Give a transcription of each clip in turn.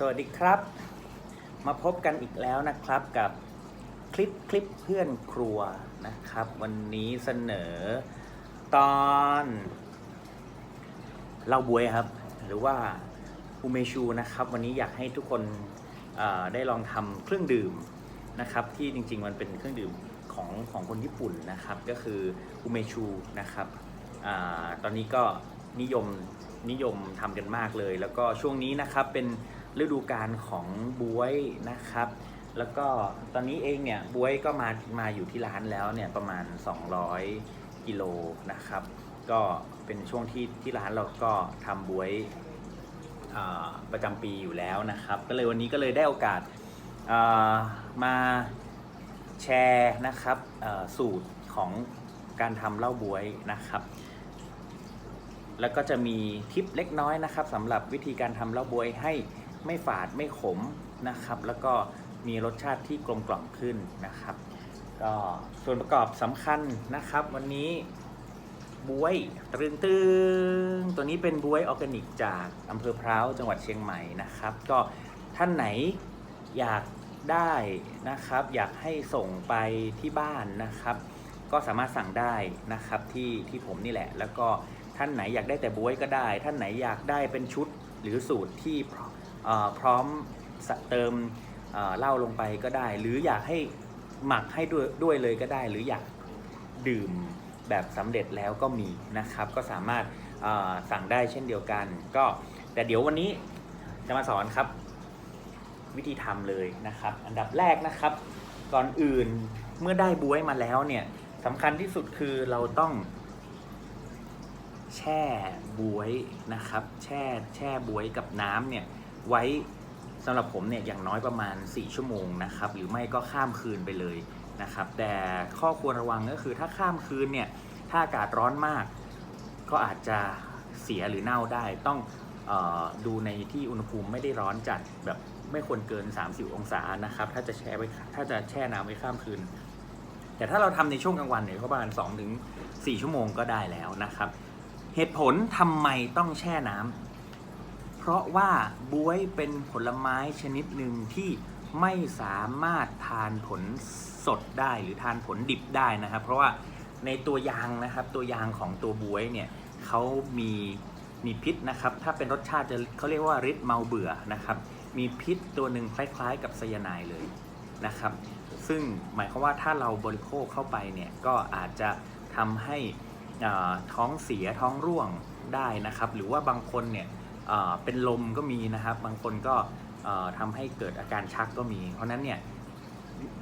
สวัสดีครับ มาพบกันอีกแล้วนะครับกับคลิปคลิปเพื่อนครัวนะครับ วันนี้เสนอตอนเล่าบวยครับ หรือว่าอูเมชูนะครับ วันนี้อยากให้ทุกคนได้ลองทำเครื่องดื่มนะครับ ที่จริงๆมันเป็นเครื่องดื่มของของคนญี่ปุ่นนะครับ ก็คืออูเมชูนะครับอตอนนี้ก็นิยมนิยมทำกันมากเลย แล้วก็ช่วงนี้นะครับเป็น ฤดูกาลของบวยนะครับ แล้วก็ตอนนี้เองเนี่ยบวยก็มามาอยู่ที่ร้านแล้วเนี่ยประมาณ 200กิโลนะครับ ก็เป็นช่วงที่ที่ร้านเราก็ทำบวยประจำปีอยู่แล้วนะครับ ก็เลยวันนี้ก็เลยได้โอกาสมาแชร์นะครับสูตรของการทำเหล้าบวยนะครับ แล้วก็จะมีทิปเล็กน้อยนะครับสำหรับวิธีการทำเหล้าบวยให้ ไม่ฝาดไม่ขมนะครับ แล้วก็มีรสชาติที่กลมกล่อมขึ้นนะครับ ก็ส่วนประกอบสำคัญนะครับ วันนี้บวยตรึงตึงตัวนี้เป็นบวยออร์แกนิกจากอำเภอพร้าวจังหวัดเชียงใหม่นะครับ ก็ท่านไหนอยากได้นะครับ อยากให้ส่งไปที่บ้านนะครับ ก็สามารถสั่งได้นะครับที่ที่ผมนี่แหละ แล้วก็ท่านไหนอยากได้แต่บวยก็ได้ ท่านไหนอยากได้เป็นชุดหรือสูตรที่พร้อม พร้อมสเติมเอ่อเหล้าลงไปก็ได้ หรืออยากให้หมักให้ด้วยด้วยเลยก็ได้ หรืออยากดื่มแบบสำเร็จแล้วก็มีนะครับ ก็สามารถเอ่อสั่งได้เช่นเดียวกัน ก็แต่เดี๋ยววันนี้จะมาสอนครับ วิธีทำเลยนะครับ อันดับแรกนะครับ ก่อนอื่นเมื่อได้บวยมาแล้วเนี่ยสำคัญที่สุดคือเราต้อง แช่บวยนะครับ แช่แช่บวยกับน้ำเนี่ย ไว้สำหรับผมเนี่ยอย่างน้อยประมาณ 4 ชั่วโมงนะครับหรือไม่ก็ข้ามคืนไปเลยนะครับแต่ข้อควรระวังก็คือถ้าข้ามคืนเนี่ยถ้าอากาศร้อนมาก ก็อาจจะเสียหรือเน่าได้ต้องออดูในที่อุณหภูมิไม่ได้ร้อนจัดแบบไม่ควรเกิน 30 องศานะครับถ้าจะแช่ไว้ถ้าจะแช่น้ำไว้ข้ามคืน แต่ถ้าเราทำในช่วงกลางวันเนี่ยก็ประมาณ2ถึง4ชั่วโมงก็ได้แล้วนะครับ เหตุผลทำไมต้องแช่น้ำเพ ราะว่าบวยเป็นผลไม้ชนิดหนึ่งที่ไม่สามารถทานผลสดได้หรือทานผลดิบได้นะครับ เพราะว่าในตัวยางนะครับ ตัวยางของตัวบวยเนี่ยเขามีมีพิษนะครับ ถ้าเป็นรสชาติจะเขาเรียกว่าฤทธิ์เมาเบื่อนะครับ มีพิษตัวหนึ่งคล้าย ๆ กับไซยาไนด์เลยนะครับ ซึ่งหมายความว่าถ้าเราบริโภคเข้าไปเนี่ยก็อาจจะทำให้ท้องเสียท้องร่วงได้นะครับ หรือว่าบางคนเนี่ย เป็นลมก็มีนะครับ บางคนก็อ่าทำให้เกิดอาการชักก็มี เพราะฉะนั้นเนี่ย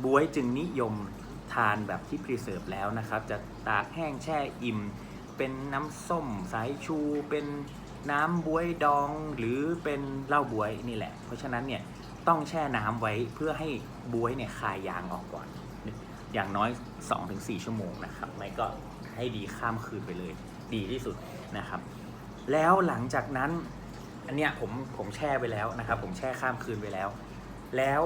บวยจึงนิยมทานแบบที่พรีเซิร์ฟแล้วนะครับ จะตากแห้งแช่อิ่ม เป็นน้ำส้มสายชู เป็นน้ำบวยดองหรือเป็นเหล้าบวยนี่แหละ เพราะฉะนั้นเนี่ยต้องแช่น้ำไว้เพื่อให้บวยเนี่ยคายยางออกก่อน อย่างน้อย 2-4 ชั่วโมงนะครับ ไม่ก็ให้ดีข้ามคืนไปเลย ดีที่สุดนะครับ แล้วหลังจากนั้น อันเนี้ยผมผมแช่ไปแล้วนะครับ ผมแช่ข้ามคืนไปแล้ว แล้ว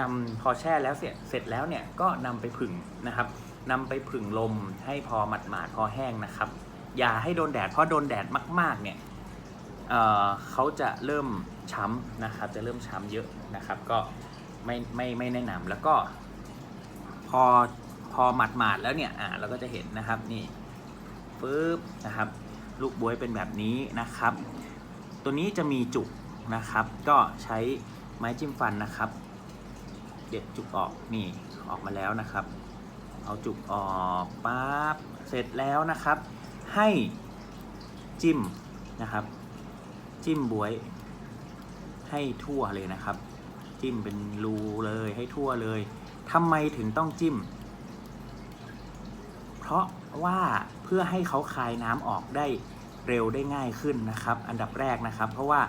นำพอแช่แล้วเสร็จเสร็จแล้วเนี่ยก็นำไปผึ่งนะครับนำไปผึ่งลมให้พอหมาดหมาดพอแห้งนะครับ อย่าให้โดนแดดเพราะโดนแดดมาก ๆ เนี่ยเเขาจะเริ่มช้ำนะครับ จะเริ่มช้ำเยอะนะครับ ก็ไม่ไม่ไม่แนะนำแล้วก็ พอพอหมาดหมาดแล้วเนี่ยอ่าเราก็จะเห็นนะครับนี่ปึ๊บนะครับ ลูกบวยเป็นแบบนี้นะครับ ตัวนี้จะมีจุกนะครับ ก็ใช้ไม้จิ้มฟันนะครับ เด็ดจุกออกนี่ออกมาแล้วนะครับ เอาจุกออกปั๊บเสร็จแล้วนะครับ ให้จิ้มนะครับ จิ้มบวย ให้ทั่วเลยนะครับ จิ้มเป็นรูเลยให้ทั่วเลยทำไมถึงต้องจิ้ม เพราะ ว่าเพื่อให้เขาคายน้ำออกได้เร็วได้ง่ายขึ้นนะครับ อันดับแรกนะครับ เพราะว่า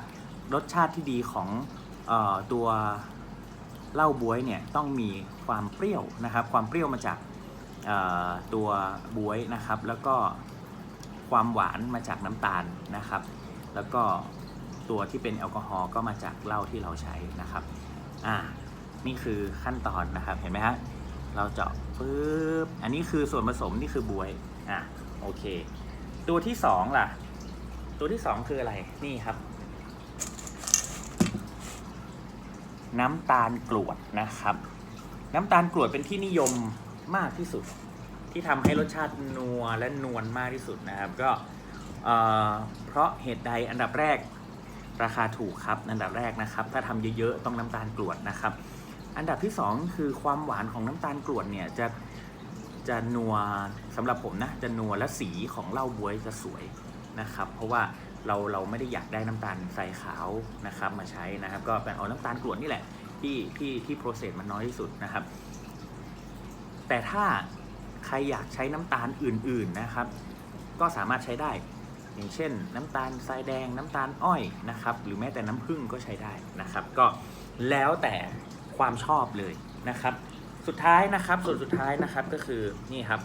รสชาติที่ดีของออตัวเหล้าบวยเนี่ยต้องมีความเปรี้ยวนะครับ ความเปรี้ยวมาจากตัวบวยนะครับ แล้วก็ความหวานมาจากน้ำตาลนะครับ แล้วก็ตัวที่เป็นแอลกอฮอล์ก็มาจากเหล้าที่เราใช้นะครับอ่านี่คือขั้นตอนนะครับเห็นไหมฮะ เราเจาะปึ๊บอันนี้คือส่วนผสมนี่คือบวยอะโอเค ตัวที่สองล่ะ ตัวที่สองคืออะไรนี่ครับ น้ำตาลกรวดนะครับ น้ำตาลกรวดเป็นที่นิยมมากที่สุด ที่ทำให้รสชาตินัวและนวลมากที่สุดนะครับ ก็เอ่อเพราะเหตุใดอันดับแรกราคาถูกครับ อันดับแรกนะครับ ถ้าทำเยอะๆต้องน้ำตาลกรวดนะครับ อันดับที่สองคือความหวานของน้ำตาลกรวดเนี่ยจะจะนัวสำหรับผมนะจะนัวและสีของเหล้าบวยจะสวยนะครับ เพราะว่าเราเราไม่ได้อยากได้น้ำตาลใส่ขาวนะครับมาใช้นะครับ ก็เป็นเอาน้ำตาลกรวดนี่แหละที่ที่ที่โปรเซสมันน้อยที่สุดนะครับ แต่ถ้าใครอยากใช้น้ำตาลอื่นๆนะครับ ก็สามารถใช้ได้ อย่างเช่น น้ำตาลทรายแดงน้ำตาลอ้อยนะครับ หรือแม้แต่น้ำผึ้งก็ใช้ได้นะครับ ก็แล้วแต่ ความชอบเลยนะครับ สุดท้ายนะครับส่วนสุดท้ายนะครับก็คือนี่ครับ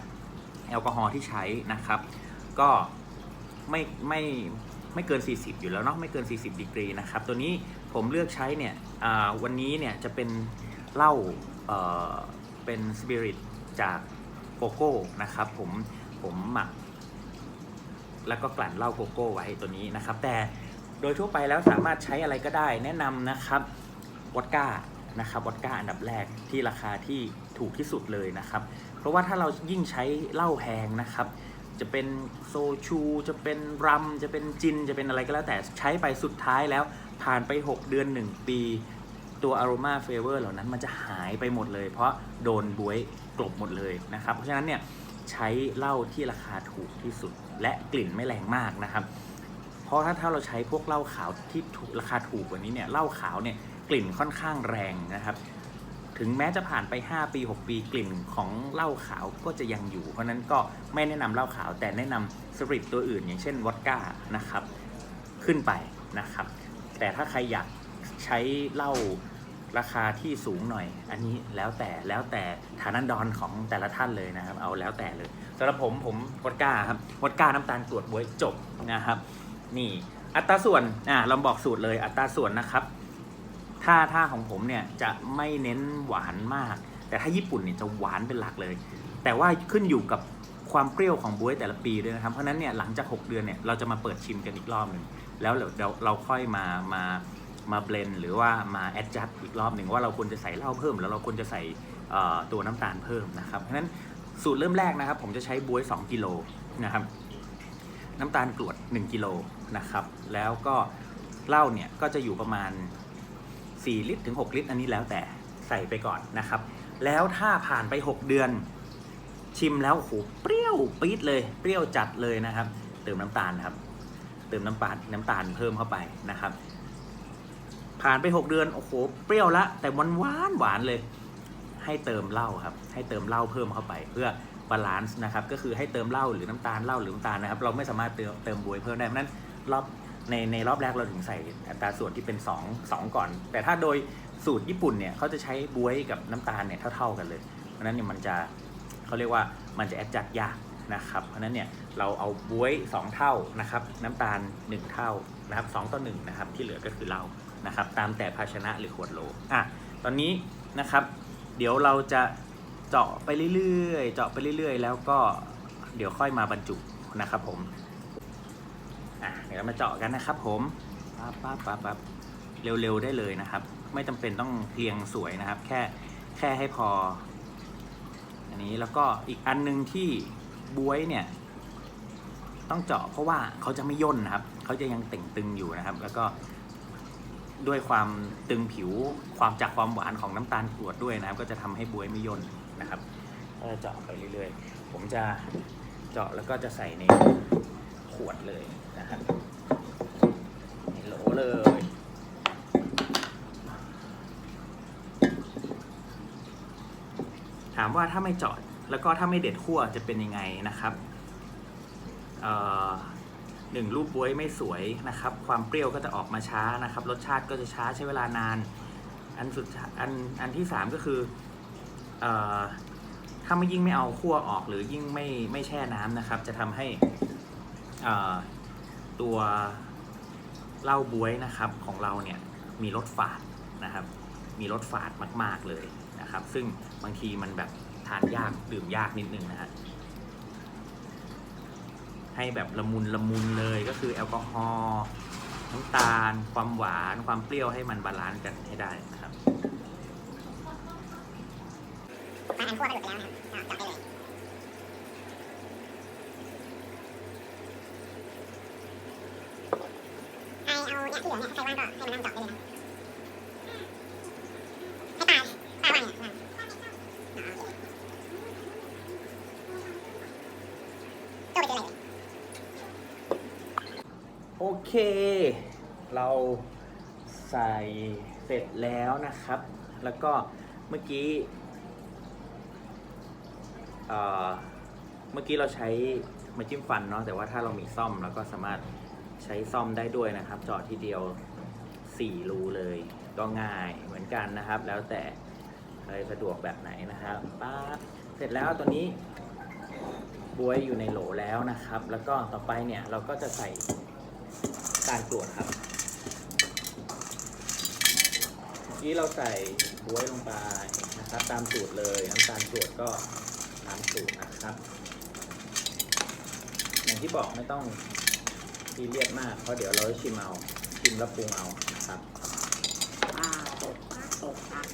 แอลกอฮอล์ที่ใช้นะครับ ก็ไม่ไม่ไม่เกิน 40 อยู่แล้วเนาะไม่เกิน 40 ดีกรีนะครับ ตัวนี้ผมเลือกใช้เนี่ยวันนี้เนี่ยจะเป็นเหล้าเเป็นสปิริตจากโกโก้นะครับ ผมผมหมัก แล้วก็กลั่นเหล้าโกโก้ไว้ตัวนี้นะครับ แต่โดยทั่วไปแล้วสามารถใช้อะไรก็ได้แนะนำนะครับวอดก้า นะครับวอดก้าอันดับแรกที่ราคาที่ถูกที่สุดเลยนะครับ เพราะว่าถ้าเรายิ่งใช้เหล้าแพงนะครับ จะเป็นโซชู จะเป็นรัม จะเป็นจิน จะเป็นอะไรก็แล้วแต่ใช้ไปสุดท้ายแล้ว ผ่านไป 6 เดือน 1 ปี ตัว aroma flavor เหล่านั้นมันจะหายไปหมดเลย เพราะโดนบวยกลบหมดเลยนะครับ เพราะฉะนั้นเนี่ยใช้เหล้าที่ราคาถูกที่สุด และกลิ่นไม่แรงมากนะครับ เพราะถ้าถ้าเราใช้พวกเหล้าขาวที่ถูกราคาถูกกว่านี้เนี่ยเหล้าขาวเนี่ย กลิ่นค่อนข้างแรงนะครับ ถึงแม้จะผ่านไป 5 ปี 6 ปีกลิ่นของเหล้าขาวก็จะยังอยู่ เพราะนั้นก็ไม่แนะนำเหล้าขาว แต่แนะนำสปริตตัวอื่น อย่างเช่นวอดก้านะครับ ขึ้นไปนะครับ แต่ถ้าใครอยากใช้เหล้าราคาที่สูงหน่อย อันนี้แล้วแต่แล้วแต่ฐานันดรของแต่ละท่านเลยนะครับ เอาแล้วแต่เลยสำหรับผมผมวอดก้าครับวอดก้าน้ำตาลกรวดบวยจบนะครับ นี่อัตราส่วนอ่าเราบอกสูตรเลยอัตราส่วนนะครับ ถ้าถ้าของผมเนี่ยจะไม่เน้นหวานมาก แต่ถ้าญี่ปุ่นเนี่ยจะหวานเป็นหลักเลย แต่ว่าขึ้นอยู่กับความเปรี้ยวของบ๊วยแต่ละปีด้วยนะครับ เพราะนั้นเนี่ยหลังจาก 6 เดือนเนี่ยเราจะมาเปิดชิมกันอีกรอบหนึ่งแล้วเราเราค่อยมามามาเบลนหรือว่ามาแอดจัดอีกรอบหนึ่งว่าเราควรจะใส่เหล้าเพิ่ม แล้วเราควรจะใส่ตัวน้ำตาลเพิ่มนะครับ เพราะฉะนั้นสูตรเริ่มแรกนะครับ ผมจะใช้บ๊วย 2 กิโลนะครับน้ำตาลกรวด 1กิโลนะครับแล้วก็เหล้าเนี่ยก็จะอยู่ประมาณ 4 ลิตรถึง 6 ลิตร อันนี้แล้วแต่ใส่ไปก่อนนะครับ แล้วถ้าผ่านไป 6 เดือน ชิมแล้วโอ้โหเปรี้ยวปี๊ดเลยเปรี้ยวจัดเลยนะครับ เติมน้ำตาลครับ เติมน้ำตาลน้ำตาลเพิ่มเข้าไปนะครับ ผ่านไป 6 เดือนโอ้โหเปรี้ยวละ แต่มันหวานหวานเลย ให้เติมเหล้าครับ ให้เติมเหล้าเพิ่มเข้าไป เพื่อบาลานซ์นะครับ ก็คือให้เติมเหล้าหรือน้ำตาลเหล้าหรือน้ำตาลนะครับ เราไม่สามารถเติมเติมบวยเพิ่มได้เพราะฉะนั้นรอบ ในในรอบแรกเราถึงใส่อัตราส่วนที่เป็น 2 2 ก่อน แต่ถ้าโดยสูตรญี่ปุ่นเนี่ยเขาจะใช้บวยกับน้ำตาลเนี่ยเท่าๆกันเลย เพราะนั้นเนี่ยมันจะเขาเรียกว่ามันจะแอดจัดยากนะครับ เพราะนั้นเนี่ยเราเอาบวย 2 เท่านะครับน้ำตาล 1 เท่านะครับ2ต่อ1นะครับที่เหลือก็คือเหล้านะครับตามแต่ภาชนะหรือขวดโหลอะตอนนี้นะครับ เดี๋ยวเราจะเจาะไปเรื่อยๆ เจาะไปเรื่อยๆ แล้วก็เดี๋ยวค่อยมาบรรจุนะครับผม อะเดี๋ยวเรามาเจาะกันนะครับ ผมปั๊บปั๊บปั๊บปั๊บเร็วๆได้เลยนะครับ ไม่จำเป็นต้องเรียงสวยนะครับ แค่แค่ให้พอ อันนี้แล้วก็อีกอันหนึงที่บวยเนี่ย ต้องเจาะเพราะว่าเขาจะไม่ย่นนะครับเขาจะยังเต่งตึงอยู่นะครับ แล้วก็ด้วยความตึงผิวความจากความหวานของน้ำตาลกรวดด้วยนะครับ ก็จะทำให้บวยไม่ย่นนะครับก็จะเจาะไปเรื่อยๆ ผมจะเจาะแล้วก็จะใส่ใน ขวดเลยนะครับโหลเลยถามว่าถ้าไม่เจาะแล้วก็ถ้าไม่เด็ดขั้วจะเป็นยังไงนะครับหนึ่งรูปบวยไม่สวยนะครับ ความเปรี้ยวก็จะออกมาช้านะครับ รสชาติก็จะช้าใช้เวลานาน อันสุดอันอันที่สามก็คือออถ้าไม่ยิ่งไม่เอาขั้วออกหรือยิ่งไม่ไม่แช่น้ำนะครับ จะทำให้ ตัวเหล้าบวยนะครับของเราเนี่ยมีรสฝาดนะครับ มีรสฝาดมาก ๆเลยนะครับ ซึ่งบางทีมันแบบทานยากดื่มยากนิดนึงนะฮะให้แบบละมุนละมุนเลยก็คือแอลกอฮอล์น้ำตาล ความหวานความเปรี้ยวให้มันบาลานซ์กันให้ได้นะครับอันคั่วก็หลุดแล้วนะครับ ที่เหลือเนี่ยถ้าใครว่างก็ให้มานั่งเจาะได้เลยนะให้ตาตาว่างเนี่ยว่างโอเค เราใส่เสร็จแล้วนะครับ แล้วก็เมื่อกี้เมื่อกี้เราใช้มาจิ้มฟันเนาะแต่ว่าถ้าเรามีซ่อมเราก็สามารถ ใช้ซ่อมได้ด้วยนะครับจาะทีเดียว 4 รูเลยก็ง่ายเหมือนกันนะครับ แล้วแต่ใครสะดวกแบบไหนนะครับป๊าเสร็จแล้วตัวนี้บวยอยู่ในโหลแล้วนะครับ แล้วก็ต่อไปเนี่ยเราก็จะใส่การตรวจครับเมื่อกี้เราใส่บวยลงไปนะครับ ตามสูตรเลยน้ำตาลตรวจก็ตามสูตรนะครับ อย่างที่บอกไม่ต้อง ซีเรียสมากเพราะเดี๋ยวเราจะชิมเอาชิมแล้วปรุงเอานะครับอ่าเสร็จครับเสร็จครับ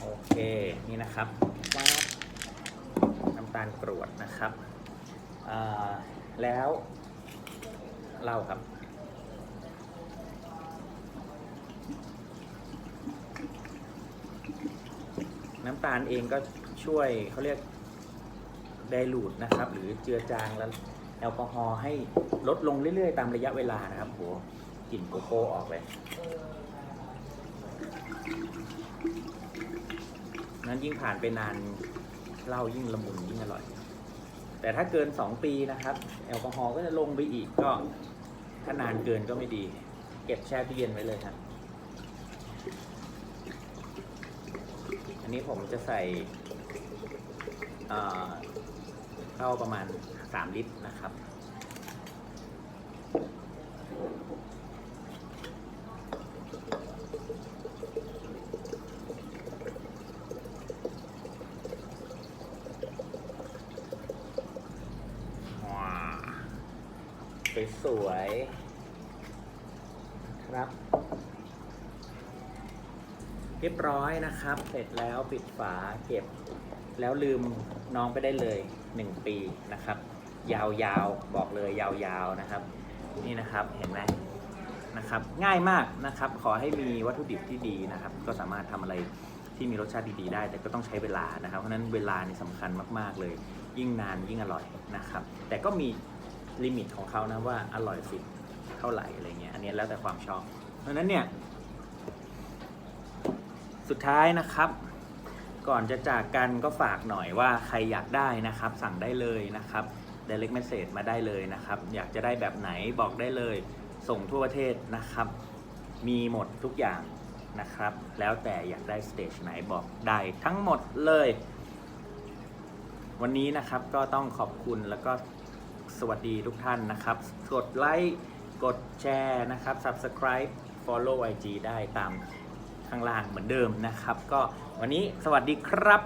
โอเคนี่นะครับน้ำตาลกรวดนะครับแล้วเหล้าครับ น้ำตาลเองก็ช่วยเขาเรียกไดรูดนะครับ หรือเจือจางแล้วแอลกอฮอล์ให้ลดลงเรื่อย ๆ ตามระยะเวลานะครับโหกลิ่นโกโก้ออกเลยนั้นยิ่งผ่านไปนานเหล้ายิ่งละมุนยิ่งอร่อย แต่ถ้าเกิน 2 ปีนะครับ แอลกอฮอล์ก็จะลงไปอีกก็ถ้านานเกินก็ไม่ดี เก็บแช่ตู้เย็นไว้เลยครับ นนี้ผมจะใส่เข้าประมาณ 3 ลิตรนะครับว้าวสวยๆครับ เรียบร้อยนะครับ เสร็จแล้วปิดฝาเก็บ แล้วลืมน้องไปได้เลย 1 ปีนะครับ ยาวๆบอกเลยยาวๆนะครับ นี่นะครับเห็นไหมนะครับ ง่ายมากนะครับ ขอให้มีวัตถุดิบที่ดีนะครับ ก็สามารถทำอะไรที่มีรสชาติดีๆได้ แต่ก็ต้องใช้เวลานะครับ เพราะนั้นเวลานี่สำคัญมากๆเลย ยิ่งนานยิ่งอร่อยนะครับ แต่ก็มีลิมิตของเขานะว่าอร่อยสุดเท่าไหร่อะไรเงี้ยอันนี้แล้วแต่ความชอบ เพราะนั้นเนี่ย สุดท้ายนะครับ ก่อนจะจากกันก็ฝากหน่อยว่าใครอยากได้นะครับ สั่งได้เลยนะครับ direct message มาได้เลยนะครับ อยากจะได้แบบไหนบอกได้เลย ส่งทั่วประเทศนะครับ มีหมดทุกอย่างนะครับ แล้วแต่อยากได้สเตจไหนบอกได้ทั้งหมดเลย วันนี้นะครับก็ต้องขอบคุณแล้วก็สวัสดีทุกท่านนะครับ กดไลค์ กดแชร์นะครับ Subscribe Follow IG ได้ตาม ข้างล่างเหมือนเดิมนะครับ ก็วันนี้สวัสดีครับ